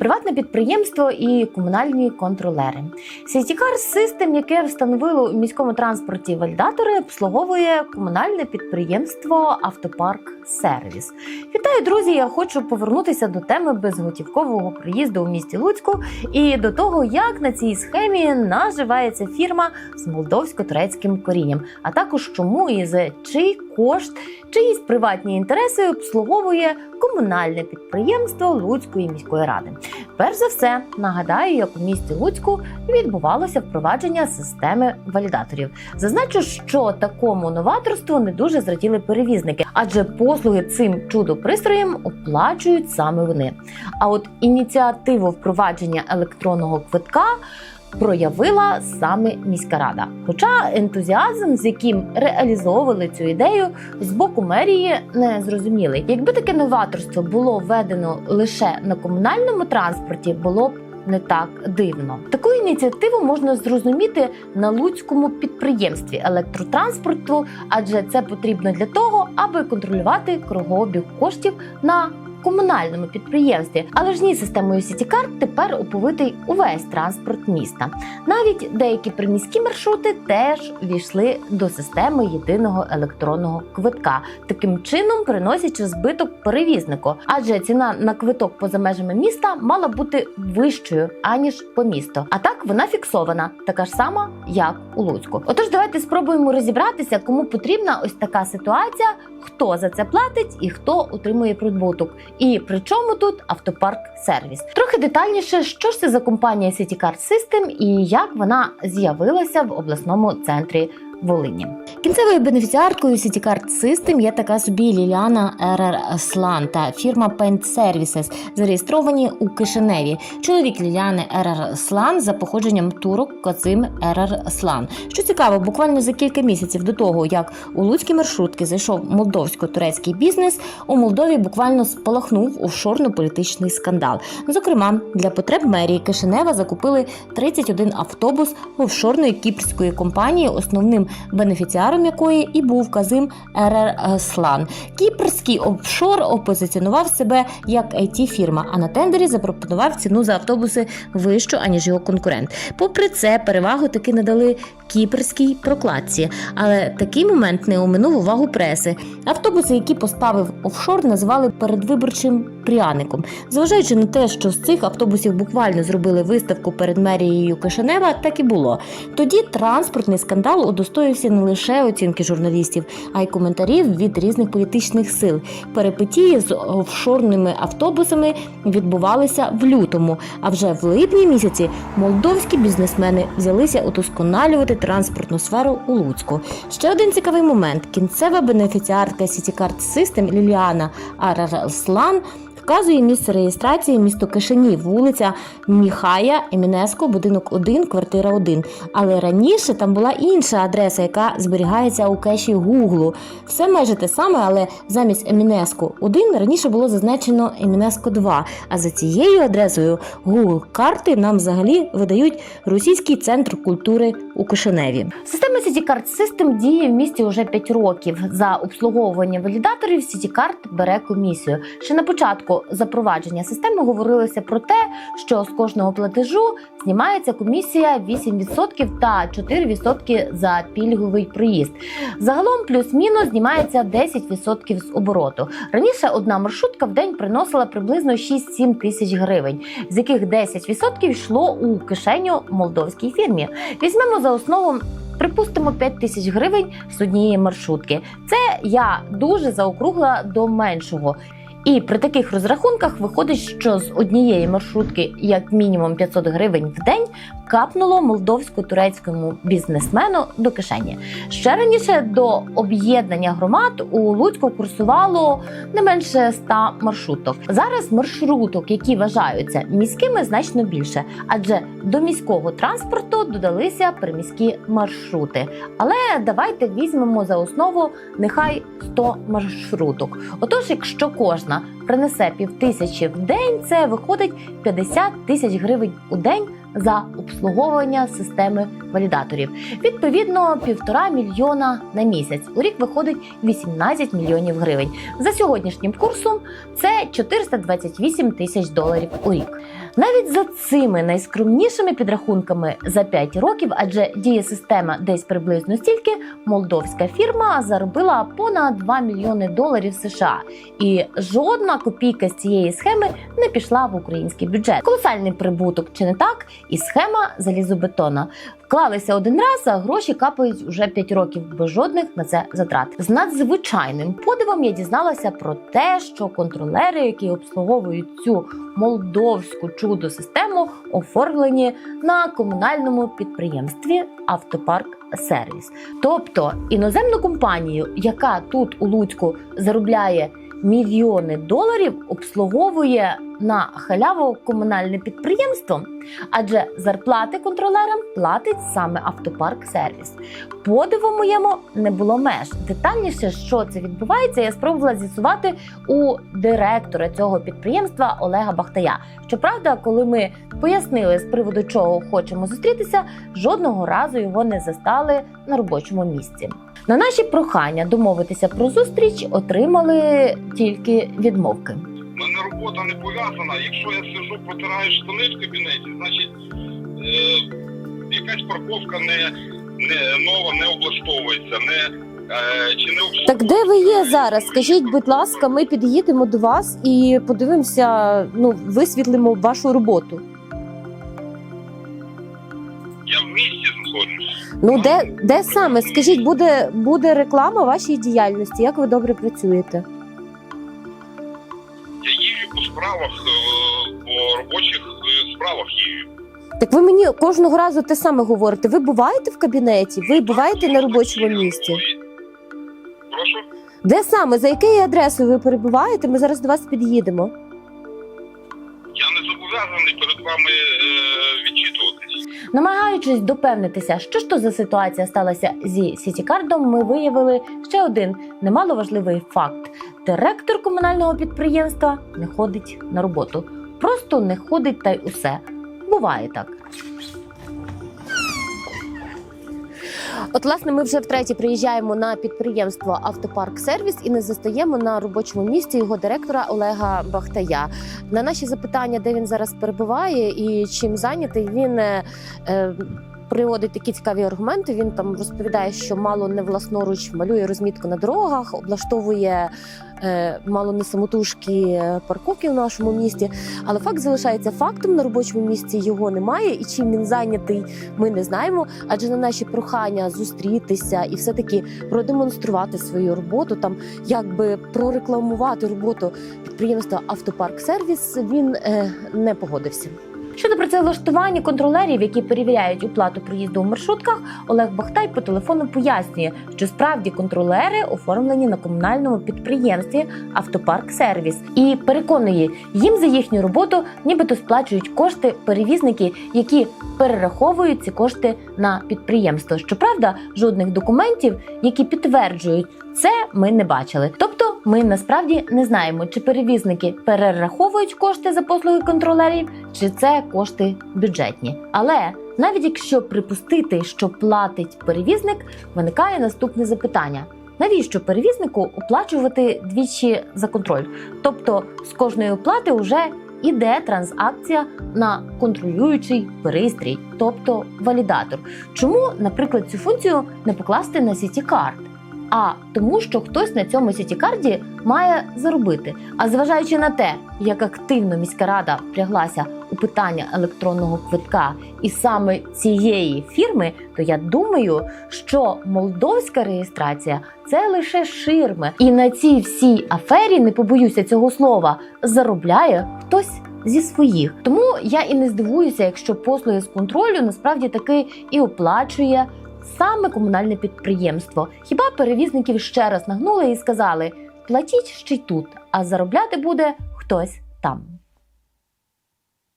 приватне підприємство і комунальні контролери. Сітікар Систем, яке встановило у міському транспорті валідатори, обслуговує комунальне підприємство Автопарк Сервіс. Вітаю, друзі! Я хочу повернутися до теми безготівкового проїзду у місті Луцьку і до того, як на цій схемі наживається фірма з молдовсько-турецьким корінням, а також чому і за чий кошт, чиїсь приватні інтереси обслуговує комунальне підприємство Луцької міської ради. Перш за все, нагадаю, як у місті Луцьку відбувалося впровадження системи валідаторів. Зазначу, що такому новаторству не дуже зраділи перевізники, адже послуги цим чудо-пристроєм оплачують саме вони. А от ініціативу впровадження електронного квитка. Проявила саме міська рада. Хоча ентузіазм, з яким реалізовували цю ідею, з боку мерії не зрозумілий. Якби таке новаторство було введено лише на комунальному транспорті, було б не так дивно. Таку ініціативу можна зрозуміти на луцькому підприємстві електротранспорту, адже це потрібно для того, аби контролювати кругообіг коштів на комунальному підприємстві, але ж ні системою Сітікарт тепер оповитий увесь транспорт міста. Навіть деякі приміські маршрути теж війшли до системи єдиного електронного квитка, таким чином приносячи збиток перевізнику, адже ціна на квиток поза межами міста мала бути вищою аніж по місту. А так вона фіксована, така ж сама, як у Луцьку. Отож, давайте спробуємо розібратися, кому потрібна ось така ситуація, хто за це платить і хто отримує прибуток. І при чому тут автопарк сервіс? Трохи детальніше, що ж це за компанія CityCard System і як вона з'явилася в обласному центрі Волині. Кінцевою бенефіціаркою CityCard System є така собі Ліліана РР Слан та фірма Paint Services, зареєстровані у Кишиневі. Чоловік Ліліани РР Слан за походженням турок Казим РР Слан. Що цікаво, буквально за кілька місяців до того, як у луцькі маршрутки зайшов молдовсько-турецький бізнес, у Молдові буквально спалахнув офшорно-політичний скандал. Зокрема, для потреб мерії Кишинева закупили 31 автобус офшорної кіпрської компанії, основним бенефіціаром якої і був Казим РР Слан. Кіпрський офшор опозиціонував себе як it фірма а на тендері запропонував ціну за автобуси вищу, аніж його конкурент. Попри це, перевагу таки надали кіпрській прокладці, але такий момент не оминув увагу преси. Автобуси, які поставив офшор, називали передвиборчим пряником. Зважаючи на те, що з цих автобусів буквально зробили виставку перед мерією Кишинева, так і було. Тоді транспортний скандал удостоївся не лише оцінки журналістів, а й коментарів від різних політичних сил. Перепитії з офшорними автобусами відбувалися в лютому. А вже в липні місяці молдовські бізнесмени взялися удосконалювати транспортну сферу у Луцьку. Ще один цікавий момент: кінцева бенефіціарка Сітікарт Систем Ліліана Арарслан вказує місце реєстрації місто Кишинів, вулиця Міхая Емінеско, будинок 1, квартира 1. Але раніше там була інша адреса, яка зберігається у кеші Гуглу. Все майже те саме, але замість Емінеско 1 раніше було зазначено Емінеско 2. А за цією адресою Google карти нам взагалі видають російський центр культури у Кишиневі. Система CityCard System діє в місті вже 5 років. За обслуговування валідаторів CityCard бере комісію. Ще на початку запровадження системи говорилося про те, що з кожного платежу знімається комісія 8% та 4% за пільговий проїзд. Загалом плюс-мінус знімається 10% з обороту. Раніше одна маршрутка в день приносила приблизно 6-7 тисяч гривень, з яких 10% йшло у кишеню молдовській фірмі. Візьмемо за основу. Припустимо 5 тисяч гривень з однієї маршрутки. Це я дуже заокругла до меншого. І при таких розрахунках виходить, що з однієї маршрутки, як мінімум 500 гривень в день, капнуло молдовсько-турецькому бізнесмену до кишені. Ще раніше до об'єднання громад у Луцьку курсувало не менше 100 маршруток. Зараз маршруток, які вважаються міськими, значно більше, адже до міського транспорту додалися приміські маршрути. Але давайте візьмемо за основу нехай 100 маршруток. Отож, якщо кожна принесе півтисячі в день, це виходить 50 тисяч гривень у день за обслуговування системи валідаторів. Відповідно, півтора мільйона на місяць. У рік виходить 18 мільйонів гривень. За сьогоднішнім курсом це 428 тисяч доларів у рік. Навіть за цими найскромнішими підрахунками за 5 років, адже діє система десь приблизно стільки, молдовська фірма заробила понад 2 мільйони доларів США, і жодна копійка з цієї схеми не пішла в український бюджет. Колосальний прибуток, чи не так? І схема залізобетона. Вклалися один раз, а гроші капають уже 5 років без жодних на це затрат. З надзвичайним подивом я дізналася про те, що контролери, які обслуговують цю молдовську чудо систему, оформлені на комунальному підприємстві Автопарк Сервіс. Тобто іноземну компанію, яка тут у Луцьку заробляє мільйони доларів, обслуговує на халяву комунальне підприємство, адже зарплати контролерам платить саме Автопарк Сервіс. Подиву моєму не було меж. Детальніше, що це відбувається, я спробувала з'ясувати у директора цього підприємства Олега Бахтая. Щоправда, коли ми пояснили з приводу чого хочемо зустрітися, жодного разу його не застали на робочому місці. На наші прохання домовитися про зустріч отримали тільки відмовки. Робота не пов'язана. Якщо я сижу, протираю штани в кабінеті, значить е, якась парковка не, не нова не облаштовується, не е, чи не обслуговується. Так де ви є зараз? Скажіть, будь ласка, ми під'їдемо до вас і подивимося, ну висвітлимо вашу роботу. Я в місті знаходжусь. Ну де, де саме? Скажіть, буде, буде реклама вашій діяльності? Як ви добре працюєте? Справах, е, по робочих е, справах їжджу. Так ви мені кожного разу те саме говорите. Ви буваєте в кабінеті? Ви буваєте на робочому місці? Прошу? Де саме? За якою адресою ви перебуваєте? Ми зараз до вас під'їдемо. Я не зобов'язаний перед вами е, відчитуватись. Намагаючись допевнитися, що ж то за ситуація сталася зі Сітікардом, ми виявили ще один немаловажливий факт: директор комунального підприємства не ходить на роботу. Просто не ходить та й усе. Буває так. От, власне, ми вже втретє приїжджаємо на підприємство Автопарк Сервіс і не застаємо на робочому місці його директора Олега Бахтая. На наші запитання, де він зараз перебуває і чим зайнятий, він е, е, приводить такі цікаві аргументи. Він там розповідає, що мало не власноруч малює розмітку на дорогах, облаштовує е, мало не самотужки парковки в нашому місті. Але факт залишається фактом. На робочому місці його немає, і чим він зайнятий, ми не знаємо. Адже на наші прохання зустрітися і все таки продемонструвати свою роботу, там якби прорекламувати роботу підприємства Автопарк Сервіс. Він е, не погодився. Щодо працевлаштування контролерів, які перевіряють оплату проїзду у маршрутках, Олег Бахтай по телефону пояснює, що справді контролери оформлені на комунальному підприємстві Автопарк Сервіс і переконує, їм за їхню роботу нібито сплачують кошти перевізники, які перераховують ці кошти на підприємство. Щоправда, жодних документів, які підтверджують це, ми не бачили. Тобто, ми насправді не знаємо, чи перевізники перераховують кошти за послуги контролерів, чи це кошти бюджетні. Але навіть якщо припустити, що платить перевізник, виникає наступне запитання: навіщо перевізнику оплачувати двічі за контроль? Тобто з кожної оплати вже іде транзакція на контролюючий пристрій, тобто валідатор. Чому, наприклад, цю функцію не покласти на сіті карт? А тому, що хтось на цьому сітікарді має заробити. А зважаючи на те, як активно міська рада впряглася у питання електронного квитка і саме цієї фірми, то я думаю, що молдовська реєстрація це лише ширми, і на цій всій афері, не побоюся цього слова, заробляє хтось. Зі своїх тому я і не здивуюся, якщо послуги з контролю насправді таки і оплачує саме комунальне підприємство. Хіба перевізників ще раз нагнули і сказали: платіть ще й тут, а заробляти буде хтось там.